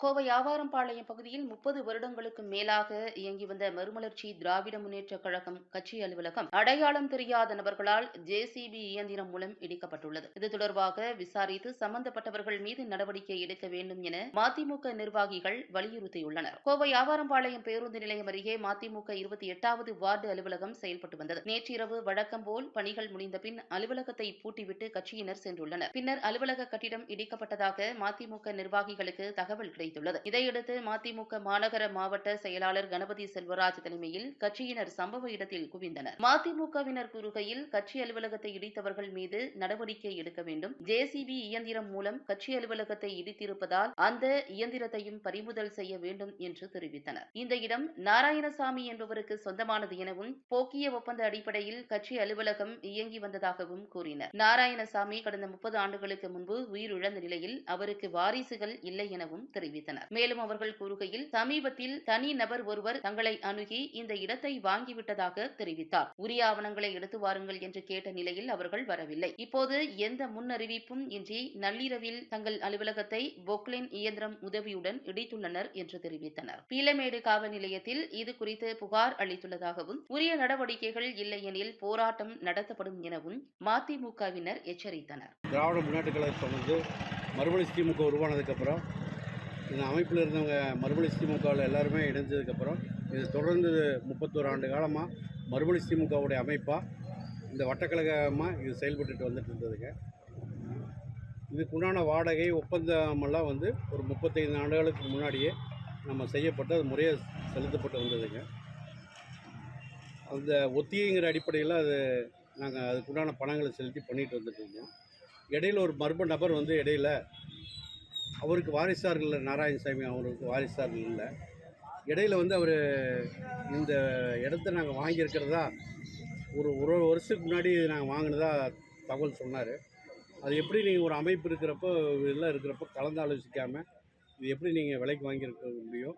கோவை ஆவாரம்பாளையம் பகுதியில் முப்பது வருடங்களுக்கு மேலாக இயங்கி வந்த மறுமலர்ச்சி திராவிட முன்னேற்றக் கழகம் கட்சி அலுவலகம் அடையாளம் தெரியாத நபர்களால் ஜேசிபி இயந்திரம் மூலம் இடிக்கப்பட்டுள்ளது. இது தொடர்பாக விசாரித்து சம்பந்தப்பட்டவர்கள் மீது நடவடிக்கை எடுக்க வேண்டும் என மதிமுக நிர்வாகிகள் வலியுறுத்தியுள்ளனர். கோவை ஆவாரம்பாளையம் பேருந்து நிலையம் அருகே மதிமுக இருபத்தி எட்டாவது வார்டு அலுவலகம் செயல்பட்டு வந்தது. நேற்றிரவு வழக்கம் போல் பணிகள் முடிந்த பின் அலுவலகத்தை பூட்டிவிட்டு கட்சியினர் சென்றுள்ளனர். பின்னர் அலுவலக கட்டிடம் இடிக்கப்பட்டதாக மதிமுக நிர்வாகிகளுக்கு தகவல் கிடைத்துள்ளது இதையடுத்து மதிமுக மாநகர மாவட்ட செயலாளர் கணபதி செல்வராஜ் தலைமையில் கட்சியினர் சம்பவ இடத்தில் குவிந்தனர். மதிமுகவினர் கூறுகையில் கட்சி அலுவலகத்தை இடித்தவர்கள் மீது நடவடிக்கை எடுக்க வேண்டும். ஜேசிபி இயந்திரம் மூலம் கட்சி அலுவலகத்தை இடித்திருப்பதால் அந்த இயந்திரத்தையும் பறிமுதல் செய்ய வேண்டும் என்று தெரிவித்தனர். இந்த இடம் நாராயணசாமி என்பவருக்கு சொந்தமானது எனவும் போக்கிய ஒப்பந்த அடிப்படையில் கட்சி அலுவலகம் இயங்கி வந்ததாகவும் கூறினர். நாராயணசாமி கடந்த முப்பது ஆண்டுகளுக்கு முன்பு உயிரிழந்த நிலையில் அவருக்கு வாரிசுகள் இல்லை எனவும் தெரிவித்தனர். மேலும் அவர்கள் கூறுகையில் சமீபத்தில் தனி நபர் ஒருவர் தங்களை அணுகி இந்த இடத்தை வாங்கிவிட்டதாக தெரிவித்தார். உரிய ஆவணங்களை எடுத்து வாருங்கள் என்று கேட்ட நிலையில் அவர்கள் வரவில்லை. இப்போது எந்த முன்னறிவிப்பும் இன்றி நள்ளிரவில் தங்கள் அலுவலகத்தை பொக்லின் இயந்திரம் உதவியுடன் இடித்துள்ளனர் என்று தெரிவித்தனர். பீலமேடு காவல் நிலையத்தில் இது குறித்து புகார் அளித்துள்ளதாகவும் உரிய நடவடிக்கைகள் இல்லையெனில் போராட்டம் நடத்தப்படும் எனவும் மதிமுகவினர் எச்சரித்தனர். திராவிட முன்னேற்ற கழகத்தை வந்து மறுபடி திமுக உருவானதுக்கு அப்புறம் இந்த அமைப்பில் இருந்தவங்க மறுபடி திமுகவில் எல்லாருமே இணைஞ்சதுக்கப்புறம் இது தொடர்ந்து முப்பத்தோரு ஆண்டு காலமாக மறுபடி திமுகவுடைய அமைப்பாக இந்த வட்டக்கழகமாக இது செயல்பட்டுட்டு வந்துட்டு இருந்ததுங்க. இதுக்குண்டான வாடகை ஒப்பந்தமெல்லாம் வந்து ஒரு முப்பத்தைந்து ஆண்டுகளுக்கு முன்னாடியே நம்ம செய்யப்பட்டு அது முறையாக செலுத்தப்பட்டு வந்ததுங்க. அந்த ஒத்திகைங்கிற அடிப்படையில் அது நாங்கள் அதுக்குண்டான பணங்களை செலுத்தி பண்ணிட்டு வந்துட்டு இருந்தோம். இடையில ஒரு மர்ம நபர் வந்து இடையில அவருக்கு வாரிசார்கள் இல்லை நாராயணசாமி அவருக்கு வாரிசார்கள் இல்லை. இடையில வந்து அவர் இந்த இடத்த நாங்கள் வாங்கியிருக்கிறதா ஒரு ஒரு வருஷத்துக்கு முன்னாடி நாங்கள் வாங்கினதா தகவல் சொன்னார். அது எப்படி நீங்கள் ஒரு அமைப்பு இருக்கிறப்போ இதெல்லாம் இருக்கிறப்போ கலந்து ஆலோசிக்காமல் இது எப்படி நீங்கள் விலைக்கு வாங்கியிருக்க முடியும்?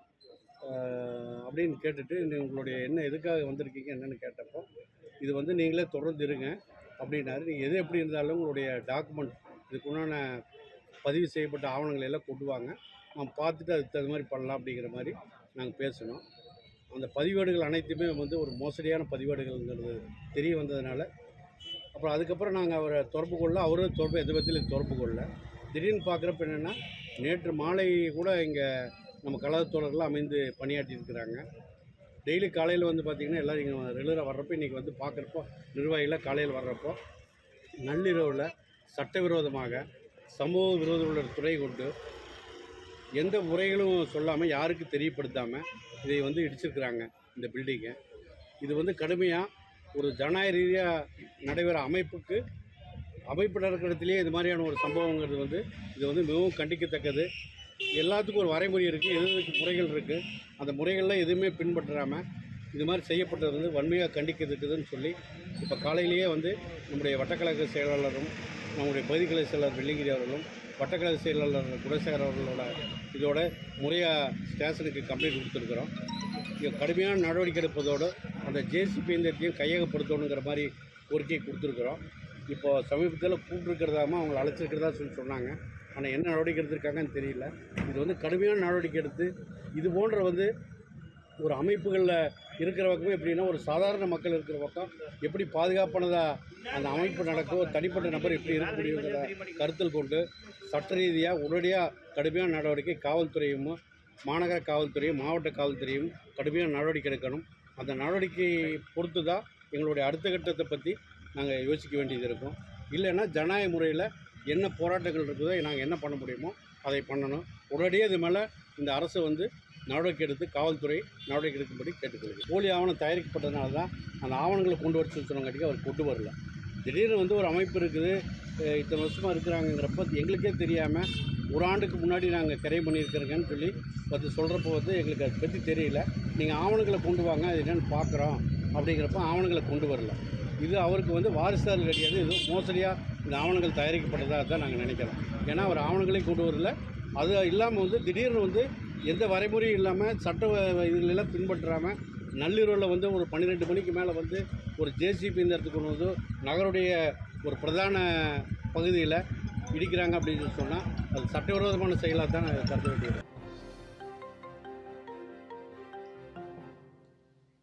அப்படின்னு கேட்டுட்டு உங்களுடைய என்ன எதுக்காக வந்திருக்கீங்க என்னென்னு கேட்டப்போ இது வந்து நீங்களே தொடர்ந்து இருங்க அப்படின்னாரு. நீங்கள் எது எப்படி இருந்தாலும் உங்களுடைய டாக்குமெண்ட் இதுக்குண்டான பதிவு செய்யப்பட்ட ஆவணங்களை எல்லாம் கொண்டு வாங்க. நான் பார்த்துட்டு அதுக்கு தகுந்த மாதிரி பண்ணலாம் அப்படிங்கிற மாதிரி நாங்கள் பேசணும். அந்த பதிவேடுகள் அனைத்துமே வந்து ஒரு மோசடியான பதிவேடுகள்ங்கிறது தெரிய வந்ததுனால அப்புறம் அதுக்கப்புறம் நாங்கள் அவரை தொடர்பு கொள்ள அவரும் தொடர்பு எந்த விதத்திலும் தொடர்பு கொள்ள. திடீர்னு பார்க்குறப்ப என்னென்னா நேற்று மாலை கூட இங்கே நம்ம கழகத்தோழர்கள்லாம் அமைந்து பணியாற்றி இருக்கிறாங்க. டெய்லி காலையில் வந்து பார்த்திங்கன்னா எல்லோரும் இங்கே ரெகுலராக வர்றப்போ இன்றைக்கி வந்து பார்க்குறப்போ நிர்வாகிகளாக காலையில் வர்றப்போ நள்ளிரவில் சட்டவிரோதமாக சமூக விரோத உள்ள துறை கொண்டு எந்த முறைகளும் சொல்லாமல் யாருக்கு தெரியப்படுத்தாமல் இதை வந்து இடிச்சிருக்கிறாங்க இந்த பில்டிங்கை இது வந்து கடுமையாக ஒரு ஜனநாயக ரீதியாக நடைபெற அமைப்புக்கு அமைப்பு நடக்கிற இது மாதிரியான ஒரு சம்பவங்கிறது வந்து இது வந்து மிகவும் கண்டிக்கத்தக்கது. எல்லாத்துக்கும் ஒரு வரைமுறை இருக்குது எதுக்கு முறைகள் இருக்குது அந்த முறைகள்லாம் எதுவுமே பின்பற்றாமல் இது மாதிரி செய்யப்பட்டது வந்து வன்மையாக கண்டிக்கிறதுக்குதுன்னு சொல்லி இப்போ காலையிலேயே வந்து நம்முடைய வட்டக்கழக செயலாளரும் நம்முடைய பகுதிகளை செயலாளர் வெள்ளிங்கிரி அவர்களும் வட்டக்கலை செயலாளர் குணசேகர் அவர்களோட இதோட முறையாக ஸ்டேஷனுக்கு கம்ப்ளைண்ட் கொடுத்துருக்குறோம். இங்கே கடுமையான நடவடிக்கை எடுப்பதோடு அந்த ஜேசிபி இயந்திரத்தையும் கையகப்படுத்தணுங்கிற மாதிரி கோரிக்கையை கொடுத்துருக்குறோம். இப்போ சமீபத்தில் கூப்பிட்டுருக்கிறதாம அவங்கள அழைச்சிருக்கிறதா சொல்லி சொன்னாங்க. ஆனால் என்ன நடவடிக்கை எடுத்திருக்காங்கன்னு தெரியல. இது வந்து கடுமையான நடவடிக்கை எடுத்து இது போன்ற வந்து ஒரு அமைப்புகளில் இருக்கிற பக்கமே எப்படின்னா ஒரு சாதாரண மக்கள் இருக்கிற பக்கம் எப்படி பாதுகாப்பானதாக அந்த அமைப்பு நடக்கும் ஒரு தனிப்பட்ட நபர் எப்படி இருக்க முடியுங்கிறத கருத்தில் கொண்டு சட்ட ரீதியாக உடனடியாக கடுமையான நடவடிக்கை காவல்துறையும் மாநகர காவல்துறையும் மாவட்ட காவல்துறையும் கடுமையான நடவடிக்கை எடுக்கணும். அந்த நடவடிக்கையை பொறுத்து தான் எங்களுடைய அடுத்த கட்டத்தை பற்றி நாங்கள் யோசிக்க வேண்டியது இருக்கும். இல்லைன்னா ஜனநாயக முறையில் என்ன போராட்டங்கள் இருக்குதோ நாங்கள் என்ன பண்ண முடியுமோ அதை பண்ணணும். உடனடியே இது மேலே இந்த அரசு வந்து நடவடிக்கை எடுத்து காவல்துறை நடவடிக்கை எடுக்கும்படி கேட்டுக்கொள்கிறேன். போலி ஆவணம் தயாரிக்கப்பட்டதுனால தான் அந்த ஆவணங்களை கொண்டு வர சொல்லி சொன்னங்காட்டிக்கு அவர் கொண்டு வரல. திடீர்னு வந்து ஒரு அமைப்பு இருக்குது இத்தனை வருஷமாக இருக்கிறாங்கிறப்ப எங்களுக்கே தெரியாமல் ஒரு ஆண்டுக்கு முன்னாடி நாங்கள் கிரை பண்ணியிருக்கிறோங்கன்னு சொல்லி பற்றி சொல்கிறப்போ வந்து எங்களுக்கு அதை பற்றி தெரியல. நீங்கள் ஆவணங்களை கொண்டு வாங்க அது என்னென்னு பார்க்குறோம் அப்படிங்கிறப்ப ஆவணங்களை கொண்டு வரல. இது அவருக்கு வந்து வாரிசார் கிடையாது இது மோசடியாக இந்த ஆவணங்கள் தயாரிக்கப்பட்டதாக தான் நாங்கள் நினைக்கிறோம். ஏன்னா அவர் ஆவணங்களையும் கொண்டு வரல. அது இல்லாமல் வந்து திடீர்னு வந்து எந்த வரைமுறையும் இல்லாமல் சட்ட இதுகளெல்லாம் பின்பற்றாமல் நள்ளிரவில் வந்து ஒரு பன்னிரெண்டு மணிக்கு மேலே வந்து ஒரு ஜேசிபி இந்த கொண்டு வந்து நகருடைய ஒரு பிரதான பகுதியில் இடிக்கிறாங்க அப்படின்னு சொல்லி சொன்னால் அது சட்டவிரோதமான செயலாக தான் கருத வேண்டியது.